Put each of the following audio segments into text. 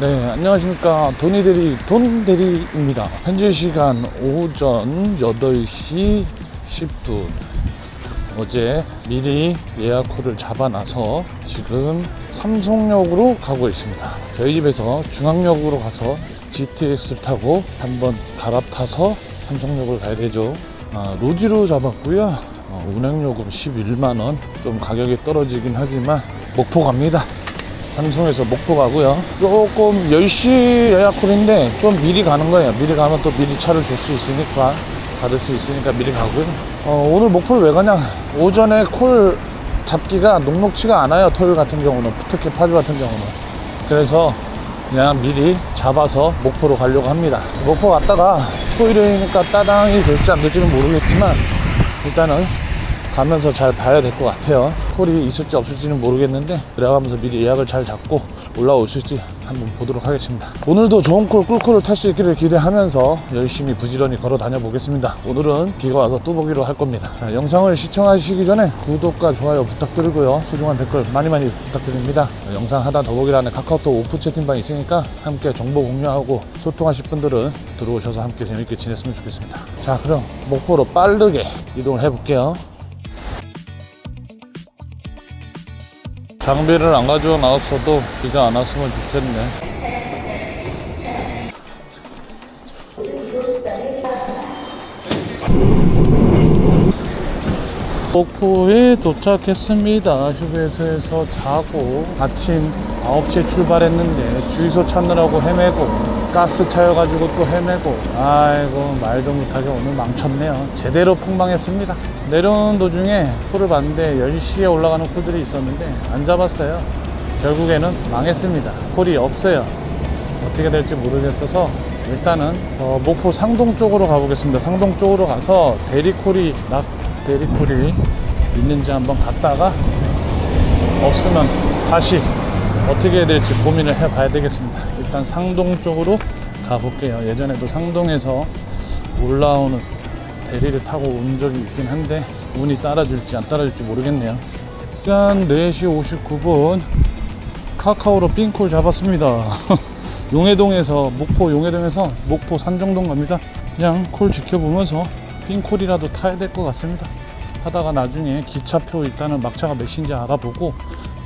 네, 안녕하십니까. 돈이대리, 돈대리입니다. 현재 시간 오전 8시 10분. 어제 미리 예약호를 잡아놔서 지금 삼성역으로 가고 있습니다. 저희 집에서 중앙역으로 가서 GTX를 타고 한번 갈아타서 삼성역을 가야 되죠. 아, 로지로 잡았고요. 어, 운행요금 11만원. 좀 가격이 떨어지긴 하지만 목포 갑니다. 삼성에서 목포 가고요. 조금 10시 예약 콜인데 좀 미리 가는 거예요. 미리 가면 또 미리 차를 줄 수 있으니까 받을 수 있으니까 미리 가고요. 어, 오늘 목포를 왜 가냐? 오전에 콜 잡기가 녹록치가 않아요. 토요일 같은 경우는 특히 파주 같은 경우는. 그래서 그냥 미리 잡아서 목포로 가려고 합니다. 목포 갔다가 토요일이니까 따당이 될지 안 될지는 모르겠지만 일단은 가면서 잘 봐야 될 것 같아요. 콜이 있을지 없을지는 모르겠는데 그래가면서 미리 예약을 잘 잡고 올라오실지 한번 보도록 하겠습니다. 오늘도 좋은 콜, 꿀콜을 탈 수 있기를 기대하면서 열심히 부지런히 걸어 다녀 보겠습니다. 오늘은 비가 와서 뚜벅이로 할 겁니다. 자, 영상을 시청하시기 전에 구독과 좋아요 부탁드리고요. 소중한 댓글 많이 많이 부탁드립니다. 영상 하나 더 보기라는 카카오톡 오프 채팅방 있으니까 함께 정보 공유하고 소통하실 분들은 들어오셔서 함께 재밌게 지냈으면 좋겠습니다. 자, 그럼 목포로 빠르게 이동을 해볼게요. 장비를 안 가지고 나왔어도 비가 안 왔으면 좋겠네. 목포에 도착했습니다. 휴게소에서 자고 아침 9시에 출발했는데 주유소 찾느라고 헤매고 가스 차여가지고 또 헤매고 아이고 말도 못하게 오늘 망쳤네요. 제대로 폭망했습니다. 내려오는 도중에 콜을 봤는데 10시에 올라가는 콜들이 있었는데 안 잡았어요. 결국에는 망했습니다. 콜이 없어요. 어떻게 될지 모르겠어서 일단은 어, 목포 상동 쪽으로 가보겠습니다. 상동 쪽으로 가서 대리콜이 낙 대리콜이 있는지 한번 갔다가 없으면 다시 어떻게 해야 될지 고민을 해봐야 되겠습니다. 일단 상동 쪽으로 가볼게요. 예전에도 상동에서 올라오는 대리를 타고 온 적이 있긴 한데 운이 따라줄지 안 따라줄지 모르겠네요. 시간 4시 59분 카카오로 삥콜 잡았습니다. 용해동에서 목포 용해동에서 목포 산정동 갑니다. 그냥 콜 지켜보면서 삥콜이라도 타야 될 것 같습니다. 하다가 나중에 기차표 일단은 막차가 몇인지 알아보고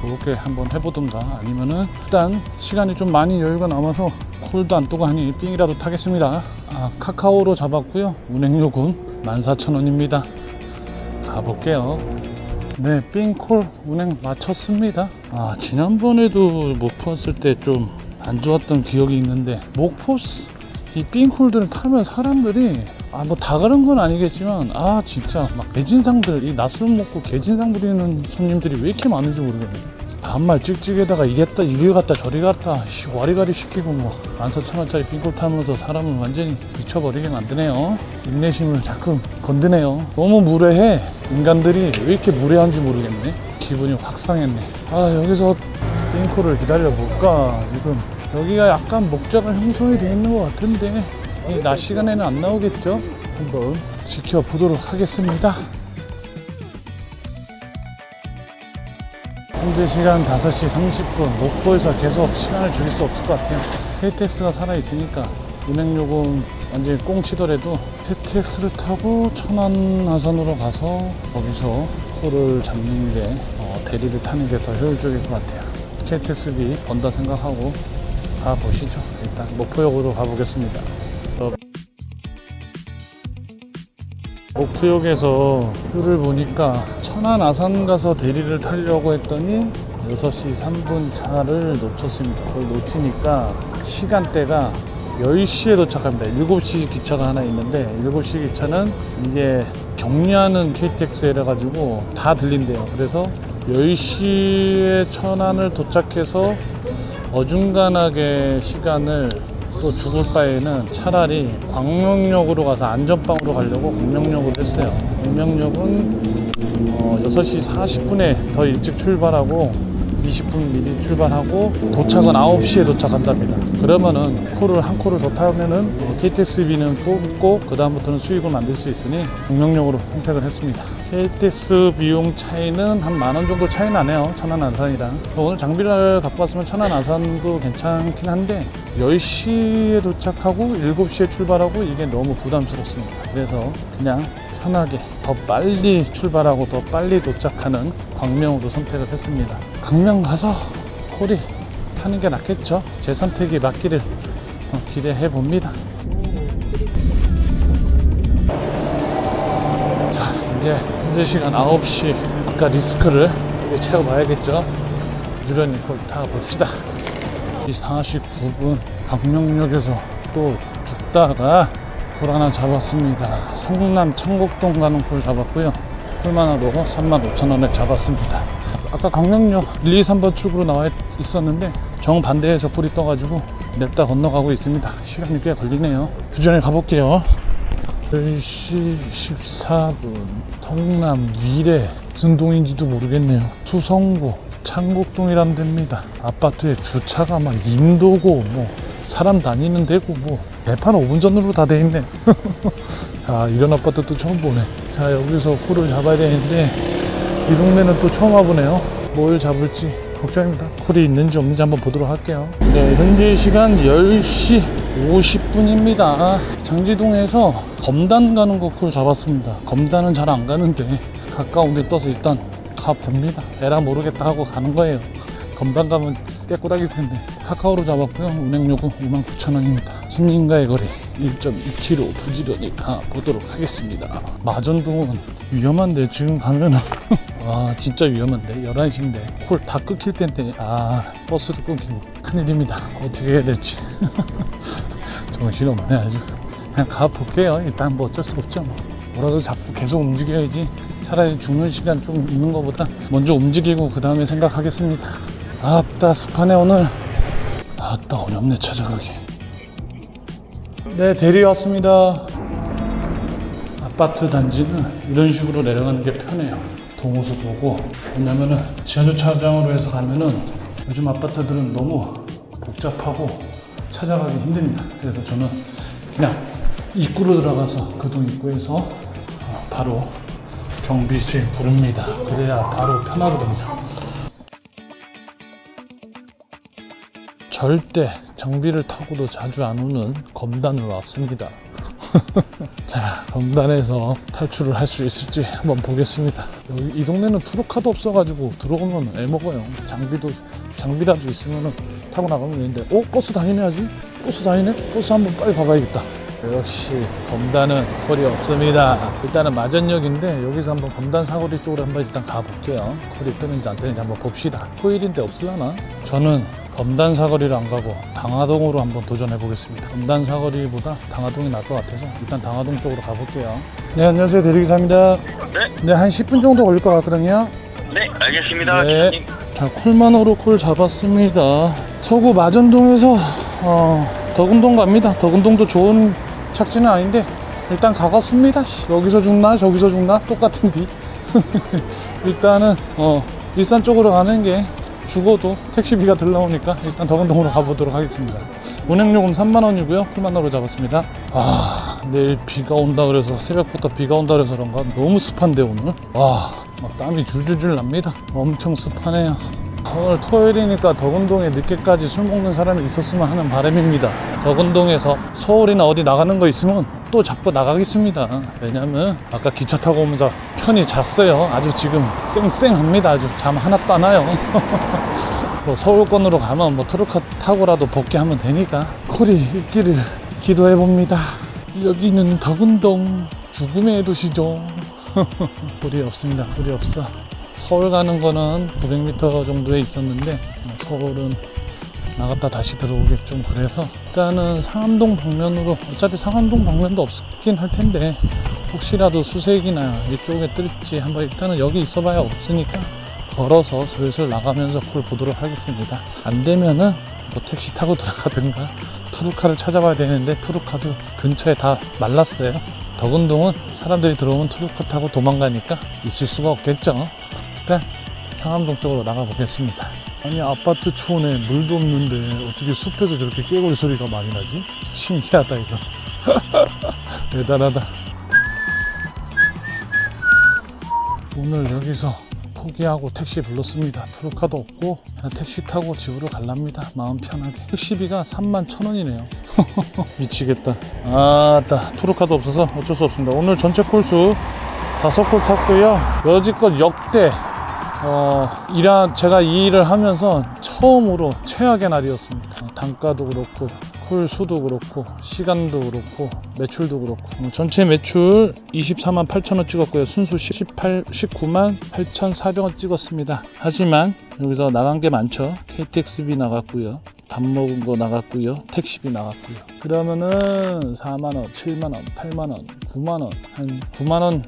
그렇게 한번 해보든가 아니면은 일단 시간이 좀 많이 여유가 남아서 콜도 안 뜨고 하니 삥이라도 타겠습니다. 아, 카카오로 잡았고요. 운행요금 14,000원입니다. 가볼게요. 네, 삥콜 운행 마쳤습니다. 아, 지난번에도 목포 왔을 때 좀 안 좋았던 기억이 있는데, 목포, 스- 이 삥콜들을 타면 사람들이, 아, 뭐 다 그런 건 아니겠지만, 아, 진짜 막 개진상들, 이 낮술 먹고 개진상 부리는 손님들이 왜 이렇게 많은지 모르겠네. 반말 찍찍에다가 이랬다, 이리 갔다, 저리 갔다, 씨, 와리가리 시키고 뭐, 만사 천원짜리 삥콜 타면서 사람을 완전히 미쳐버리게 만드네요. 인내심을 자꾸 건드네요. 너무 무례해. 인간들이 왜 이렇게 무례한지 모르겠네. 기분이 확 상했네. 아, 여기서 삥콜을 기다려 볼까? 지금 여기가 약간 목적은 형성이 되어 있는 것 같은데, 이 낮 시간에는 안 나오겠죠? 한번 지켜보도록 하겠습니다. 현재 시간 5시 30분. 목포에서 계속 시간을 줄일 수 없을 것 같아요. KTX가 살아있으니까 운행요금 완전히 꽁 치더라도 KTX를 타고 천안 나선으로 가서 거기서 콜을 잡는 게 어, 대리를 타는 게 더 효율적일 것 같아요. KTX비 번다 생각하고 가보시죠. 일단 목포역으로 가보겠습니다. 어, 목포역에서 표를 보니까 천안 아산 가서 대리를 타려고 했더니 6시 3분 차를 놓쳤습니다. 그걸 놓치니까 시간대가 10시에 도착합니다. 7시 기차가 하나 있는데 7시 기차는 이게 격리하는 KTX라 가지고 다 들린대요. 그래서 10시에 천안을 도착해서 어중간하게 시간을 또 죽을 바에는 차라리 광명역으로 가서 안전방으로 가려고 광명역으로 했어요. 광명역은 어, 6시 40분에 더 일찍 출발하고 20분 미리 출발하고 도착은 9시에 도착한답니다. 그러면은 콜을 한 콜을 더 타면은 KTX비는 뽑고 그 다음부터는 수익을 만들 수 있으니 공명용으로 선택을 했습니다. KTX 비용 차이는 한 만 원 정도 차이 나네요. 천안 안산이랑. 오늘 장비를 갖고 왔으면 천안 안산도 괜찮긴 한데 10시에 도착하고 7시에 출발하고 이게 너무 부담스럽습니다. 그래서 그냥 편하게 더 빨리 출발하고 더 빨리 도착하는 광명으로 선택을 했습니다. 광명 가서 콜이 타는 게 낫겠죠. 제 선택이 맞기를 어, 기대해 봅니다. 자, 이제 현재 시간 9시. 아까 리스크를 채워봐야겠죠. 부지런히 콜 타봅시다. 이 49분 강명역에서 또 죽다가 콜 하나 잡았습니다. 성남 청곡동 가는 콜 잡았고요. 콜만으로 35,000원에 잡았습니다. 아까 강명역 1, 2, 3번 출구로 나와 있었는데 정반대에서 콜이 떠가지고 냅다 건너가고 있습니다. 시간이 꽤 걸리네요. 부지런히 가볼게요. 10시 14분 성남 위례 무슨 동인지도 모르겠네요. 수성구 창곡동이란 데입니다. 아파트에 주차가 막 인도고 뭐 사람 다니는 데고 뭐 대판 5분 전으로 다 돼 있네. 아 이런 아파트 또 처음 보네. 자 여기서 콜을 잡아야 되는데 이 동네는 또 처음 와보네요. 뭘 잡을지 걱정입니다. 콜이 있는지 없는지 한번 보도록 할게요. 네, 현재 시간 10시 50분입니다. 장지동에서 검단 가는 거콜 잡았습니다. 검단은 잘 안 가는데 가까운 데 떠서 일단 가 봅니다. 에라 모르겠다 하고 가는 거예요. 검단 가면 깨꼬닥일 텐데 카카오로 잡았고요. 운행요금 59,000원입니다. 손님과의 거리 1.2km 부지런히 가 보도록 하겠습니다. 마전동은 위험한데 지금 가면은 와 진짜 위험한데 11시인데 콜 다 끊길 텐데 아 버스도 끊기고 큰일입니다. 어떻게 해야 될지 정신없네 아주 그냥 가볼게요. 일단 뭐 어쩔 수 없죠. 뭐. 뭐라도 잡고 계속 움직여야지 차라리 죽는 시간 좀 있는 것보다 먼저 움직이고 그 다음에 생각하겠습니다. 아따 습하네 오늘. 아따 어렵네 찾아가기. 네 대리 왔습니다. 아파트 단지는 이런 식으로 내려가는 게 편해요. 동호수 보고 왜냐면은 지하주차장으로 해서 가면은 요즘 아파트들은 너무 복잡하고 찾아가기 힘듭니다. 그래서 저는 그냥 입구로 들어가서 그 동 입구에서 어, 바로 경비실 부릅니다. 그래야 바로 편하거든요. 절대 장비를 타고도 자주 안 오는 검단으로 왔습니다. 자, 검단에서 탈출을 할 수 있을지 한번 보겠습니다. 여기 이 동네는 투로카도 없어가지고 들어오면 애 먹어요. 장비도 장비라도 있으면 타고 나가면 되는데, 어 버스 다니네 아직? 버스 다니네? 버스 한번 빨리 가봐야겠다. 역시 검단은 콜이 없습니다. 일단은 마전역인데 여기서 한번 검단 사거리 쪽으로 한번 일단 가볼게요. 콜이 뜨는지 안 뜨는지 한번 봅시다. 토요일인데 없을라나? 저는 검단 사거리를 안 가고 당하동으로 한번 도전해 보겠습니다. 검단 사거리보다 당하동이 나을 것 같아서 일단 당하동 쪽으로 가볼게요. 네, 안녕하세요. 대리기사입니다. 네, 네, 한 10분 정도 걸릴 것 같거든요. 네, 알겠습니다. 네. 기사님. 자, 콜만으로 콜 잡았습니다. 서구 마전동에서 어, 덕운동 갑니다. 덕운동도 좋은 착지는 아닌데 일단 가봤습니다. 씨, 여기서 죽나 저기서 죽나 똑같은 뒤. 일단은 어, 일산 쪽으로 가는 게 죽어도 택시비가 덜 나오니까 일단 덕운동으로 가보도록 하겠습니다. 운행요금 3만 원이고요. 콜만으로 잡았습니다. 아 내일 비가 온다 그래서 새벽부터 비가 온다 그래서 그런가 너무 습한데 오늘. 와막 땀이 줄줄줄 납니다. 엄청 습하네요. 오늘 토요일이니까 덕운동에 늦게까지 술 먹는 사람이 있었으면 하는 바람입니다. 덕운동에서 서울이나 어디 나가는 거 있으면 또 잡고 나가겠습니다. 왜냐면 아까 기차 타고 오면서 편히 잤어요. 아주 지금 쌩쌩합니다. 아주 잠 하나도 안 와요. 뭐 서울권으로 가면 뭐 트럭 타고라도 복귀하면 되니까 콜이 있기를 기도해 봅니다. 여기는 덕운동 죽음의 도시죠. 콜이 없습니다. 콜이 없어. 서울 가는 거는 900m 정도에 있었는데 서울은 나갔다 다시 들어오기 좀 그래서 일단은 상암동 방면으로 어차피 상암동 방면도 없긴 할 텐데 혹시라도 수색이나 이쪽에 뜰지 한번 일단은 여기 있어봐야 없으니까 걸어서 슬슬 나가면서 콜 보도록 하겠습니다. 안 되면은 뭐 택시 타고 들어가든가 투루카를 찾아봐야 되는데 투루카도 근처에 다 말랐어요. 덕운동은 사람들이 들어오면 투루카 타고 도망가니까 있을 수가 없겠죠. 일단 상암동 쪽으로 나가 보겠습니다. 아니 아파트 촌에 물도 없는데 어떻게 숲에서 저렇게 깨구리 소리가 많이 나지? 신기하다 이거. 대단하다. 오늘 여기서 포기하고 택시 불렀습니다. 트루카도 없고 그냥 택시 타고 집으로 갈랍니다. 마음 편하게. 택시비가 3만 천 원이네요. 미치겠다. 아따 트루카도 없어서 어쩔 수 없습니다. 오늘 전체 콜수 다섯 콜 탔고요. 여지껏 역대 어, 일한, 제가 이 일을 하면서 처음으로 최악의 날이었습니다. 어, 단가도 그렇고, 콜 수도 그렇고, 시간도 그렇고, 매출도 그렇고. 어, 전체 매출 24만 8천 원 찍었고요. 순수 18, 19만 8,400원 찍었습니다. 하지만 여기서 나간 게 많죠. KTX비 나갔고요. 밥 먹은 거 나갔고요. 택시비 나갔고요. 그러면은 4만 원, 7만 원, 8만 원, 9만 원, 한 9만 원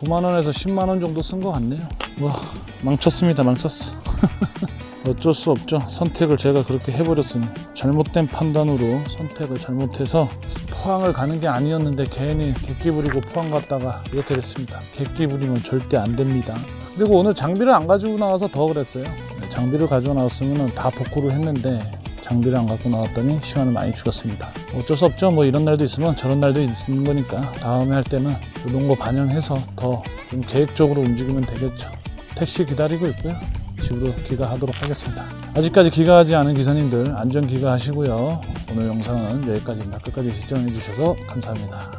9만원에서 10만원 정도 쓴 것 같네요. 와, 망쳤습니다. 망쳤어. 어쩔 수 없죠. 선택을 제가 그렇게 해버렸으니. 잘못된 판단으로 선택을 잘못해서 포항을 가는 게 아니었는데 괜히 객기 부리고 포항 갔다가 이렇게 됐습니다. 객기 부리면 절대 안 됩니다. 그리고 오늘 장비를 안 가지고 나와서 더 그랬어요. 네, 장비를 가지고 나왔으면 다 복구를 했는데 장비를 안 갖고 나왔더니 시간을 많이 죽었습니다. 어쩔 수 없죠. 뭐 이런 날도 있으면 저런 날도 있는 거니까 다음에 할 때는 이런 거 반영해서 더 좀 계획적으로 움직이면 되겠죠. 택시 기다리고 있고요. 집으로 귀가하도록 하겠습니다. 아직까지 귀가하지 않은 기사님들 안전 귀가하시고요. 오늘 영상은 여기까지입니다. 끝까지 시청해 주셔서 감사합니다.